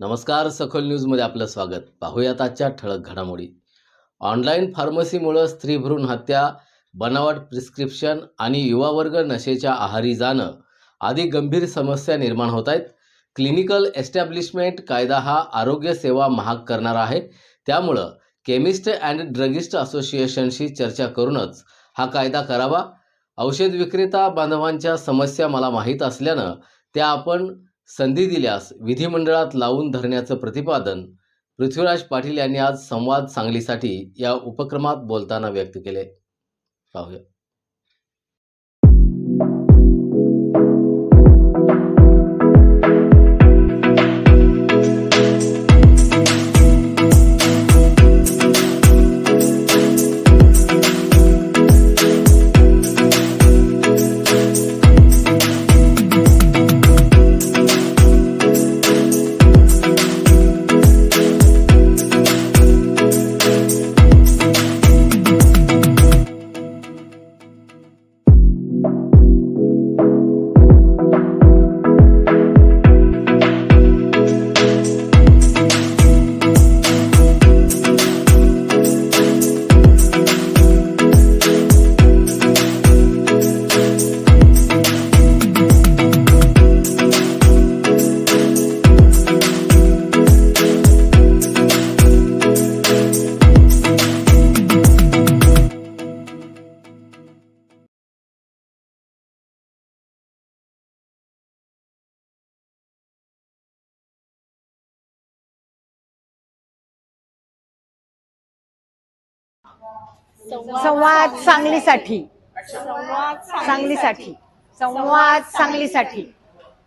नमस्कार सखोल न्यूजमध्ये आपलं स्वागत. पाहूयात आजच्या ठळक घडामोडी. ऑनलाईन फार्मसीमुळं स्त्री भ्रूण हत्या बनावट प्रिस्क्रिप्शन आणि युवा वर्ग नशेच्या आहारी जाणं आदी गंभीर समस्या निर्माण होत आहेत. क्लिनिकल एस्टॅब्लिशमेंट कायदा हा आरोग्य सेवा महाग करणारा आहे. त्यामुळं केमिस्ट अँड ड्रगिस्ट असोसिएशनशी चर्चा करूनच हा कायदा करावा. औषध विक्रेता बांधवांच्या समस्या मला माहीत असल्यानं त्या आपण संधी दिल्यास विधिमंडळात लावून धरण्याचं प्रतिपादन पृथ्वीराज पाटील यांनी आज संवाद सांगलीसाठी या उपक्रमात बोलताना व्यक्त केले. पाहूया. संवाद सांगलीसाठी. सांगलीसाठी. संवाद सांगलीसाठी.